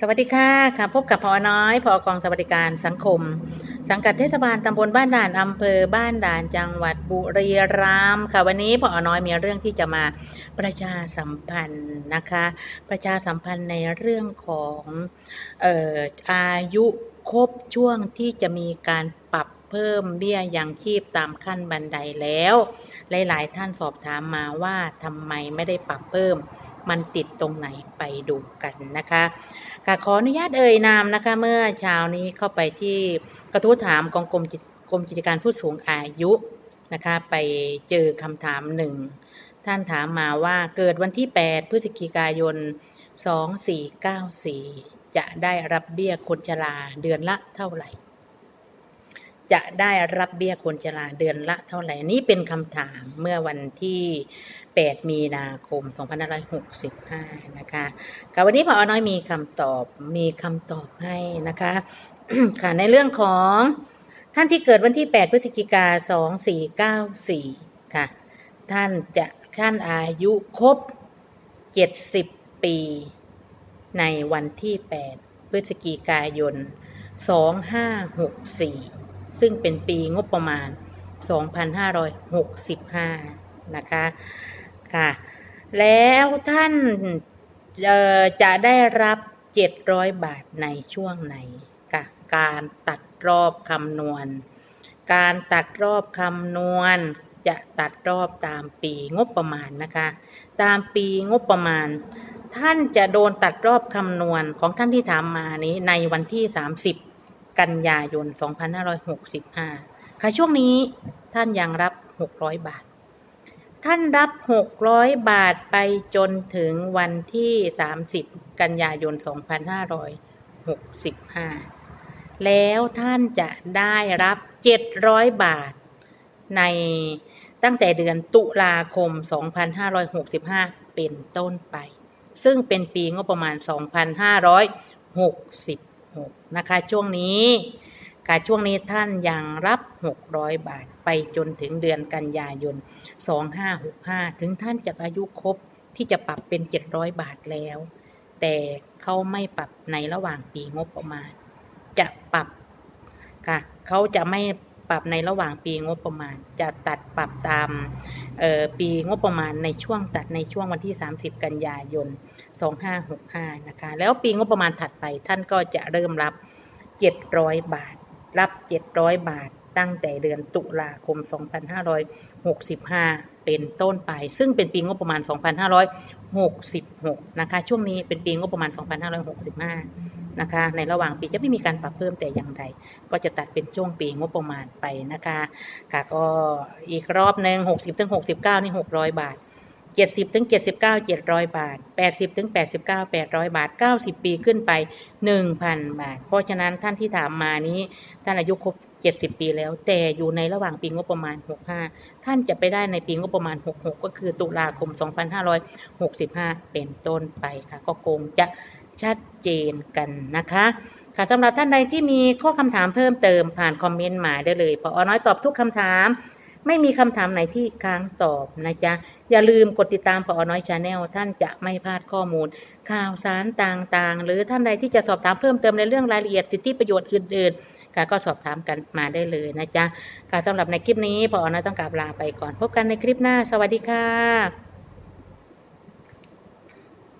สวัสดีค่ะค่ะพบกับพอน้อยพอกองสวัสดิการสังคม สังกัดเทศบาลตำบลบ้านด่านอำเภอบ้านด่านจังหวัดบุรีรัมย์ค่ะวันนี้พอน้อยมีเรื่องที่จะมาประชาสัมพันธ์นะคะ ประชาสัมพันธ์ในเรื่องของเอ่ออายุครบช่วงที่จะมีการปรับเพิ่มเบี้ยยังชีพตามขั้นบันไดแล้ว หลาย ๆ ท่านสอบถามมาว่าทำไมไม่ได้ปรับเพิ่ม มันติดตรงไหนไปดูกันนะคะค่ะขออนุญาตเอ่ยนามนะคะ เมื่อเช้านี้เข้าไปที่กระทู้ถามของกรมจิตกรมกิจการผู้สูงอายุนะคะ ไปเจอคำถามหนึ่งท่านถามมาว่าเกิดวันที่ 8 พฤศจิกายน 2494 จะได้รับเบี้ยคนชราเดือนละเท่าไหร่ จะได้รับเบี้ยคนชราเดือนละเท่าไหร่นี่เป็นคำถามเมื่อวันที่ 8 มีนาคม 2565 นะคะค่ะวันนี้พอน้อยมีคำตอบมีคำตอบให้นะคะค่ะในเรื่องของท่านที่เกิดวันที่ 8 พฤศจิกา 2494 ค่ะ ท่านจะท่านอายุครบ 70 ปี ในวันที่ 8 พฤศจิกายน 2564 ซึ่งเป็นปีงบประมาณ 2565 นะคะค่ะ แล้วท่านจะได้รับ 700 บาทในช่วงไหนค่ะการตัดรอบคำนวณ การตัดรอบคำนวณจะตัดรอบตามปีงบประมาณนะคะ ตามปีงบประมาณ ท่านจะโดนตัดรอบคำนวณของท่านที่ถามมานี้ในวันที่ 30 กันยายน 2565 ค่ะช่วงนี้ท่านยังรับ 600 บาท ท่านรับ 600 บาทไปจนถึงวันที่ 30 กันยายน 2565 แล้วท่านจะได้รับ 700 บาท ในตั้งแต่เดือนตุลาคม 2565 เป็นต้นไป ซึ่งเป็นปีงบประมาณ 2566 6นะคะ ช่วงนี้การช่วงนี้ท่านยังรับ 600 บาทไปจนถึงเดือนกันยายน 2565 ถึงท่านจะอายุครบที่จะปรับเป็น 700 บาทแล้ว แต่เขาไม่ปรับในระหว่างปีงบประมาณ จะปรับค่ะเขาจะไม่ ปรับในระหว่างปีงบประมาณ จะตัดปรับตามปีงบประมาณในช่วงตัดในช่วงวันที่ 30 กันยายน 2565 นะคะ แล้วปีงบประมาณถัดไปท่านก็จะเริ่มรับ 700 บาท รับ 700 บาทตั้งแต่เดือนตุลาคม 2565 เป็นต้นไป ซึ่งเป็นปีงบประมาณ 2566 นะคะ ช่วงนี้เป็นปีงบประมาณ 2565 นะคะ ในระหว่างปีจะไม่มีการปรับเพิ่มแต่อย่างใด ก็จะตัดเป็นช่วงปีงบประมาณไปนะคะ ค่ะก็อีกรอบหนึ่ง60ถึง69 นี่ 600 บาท 70ถึง79 700 บาท 80ถึง89 800 บาท 90 ปีขึ้นไป 1,000 บาท เพราะฉะนั้นท่านที่ถามมานี้ ท่านอายุครบ70 ปีแล้ว แต่อยู่ในระหว่างปีงบประมาณ 65 ท่านจะไปได้ในปีงบประมาณ 66 ก็คือตุลาคม 2565 เป็นต้นไปค่ะ ก็คงจะ ชัดเจนกันนะคะค่ะสำหรับท่านใดที่มีข้อคำถามเพิ่มเติมผ่านคอมเมนต์มาได้เลยพอน้อยตอบทุกคำถาม ไม่มีคำถามไหนที่ค้างตอบนะจ๊ะอย่าลืมกดติดตามปอน้อยชาแนลท่านจะไม่พลาดข้อมูล ข่าวสารต่างๆ หรือท่านใดที่จะสอบถามเพิ่มเติมในเรื่องรายละเอียดสิทธิประโยชน์อื่นๆค่ะก็สอบถามกันมาได้เลยนะจ๊ะค่ะสำหรับในคลิปนี้ปอน้อยต้องกราบลาไปก่อนพบกันในคลิปหน้า สวัสดีค่ะ